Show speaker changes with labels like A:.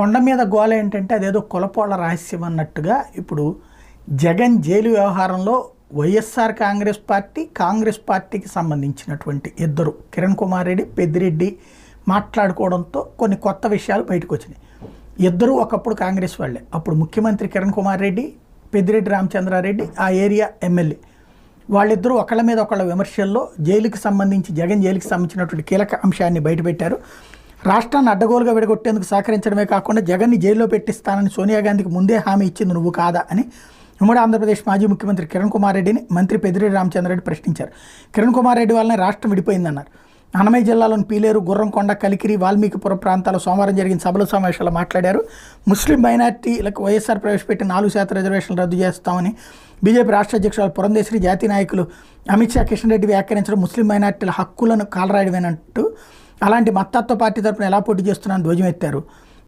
A: కొండ మీద గోల ఏంటంటే అదేదో కులపోళ్ళ రహస్యం అన్నట్టుగా ఇప్పుడు జగన్ జైలు వ్యవహారంలో వైఎస్ఆర్ కాంగ్రెస్ పార్టీ కాంగ్రెస్ పార్టీకి సంబంధించినటువంటి ఇద్దరు కిరణ్ కుమార్ రెడ్డి పెద్దిరెడ్డి మాట్లాడుకోవడంతో కొన్ని కొత్త విషయాలు బయటకు వచ్చినాయి ఇద్దరు ఒకప్పుడు కాంగ్రెస్ వాళ్ళే. అప్పుడు ముఖ్యమంత్రి కిరణ్ కుమార్ రెడ్డి పెద్దిరెడ్డి రామచంద్రారెడ్డి ఆ ఏరియా ఎమ్మెల్యే. వాళ్ళిద్దరూ ఒకళ్ళ మీద ఒకళ్ళ విమర్శల్లో జైలుకి సంబంధించి జగన్ జైలుకి సంబంధించినటువంటి కీలక అంశాన్ని బయటపెట్టారు. రాష్ట్రాన్ని అడ్డగోలుగా విడగొట్టేందుకు సహకరించడమే కాకుండా జగన్ని జైల్లో పెట్టిస్తానని సోనియా గాంధీకి ముందే హామీ ఇచ్చింది నువ్వు కాదా అని ఉమ్మడి ఆంధ్రప్రదేశ్ మాజీ ముఖ్యమంత్రి కిరణ్ కుమార్ రెడ్డిని మంత్రి పెద్దిరెడ్డి రామచంద్రరెడ్డి ప్రశ్నించారు. కిరణ్ కుమార్ రెడ్డి వల్లనే రాష్ట్రం విడిపోయిందన్నారు. అన్నమయ్య జిల్లాలోని పీలేరు గుర్రంకొండ కలికిరి వాల్మీకిపురం ప్రాంతాల్లో సోమవారం జరిగిన సభల సమావేశాల్లో మాట్లాడారు. ముస్లిం మైనార్టీలకు వైఎస్ఆర్ ప్రవేశపెట్టి నాలుగు శాతం రిజర్వేషన్లు రద్దు చేస్తామని బీజేపీ రాష్ట్ర అధ్యక్షురాలు పురంధేశ్వరి జాతీయ నాయకులు అమిత్ షా కిషన్ రెడ్డి వ్యాఖ్యానించడం ముస్లిం మైనార్టీల హక్కులను కాలరాయడమేనంటూ అలాంటి మత్తత్వ పార్టీ తరపున ఎలా పోటీ చేస్తున్నారని ధ్వజమెత్తారు?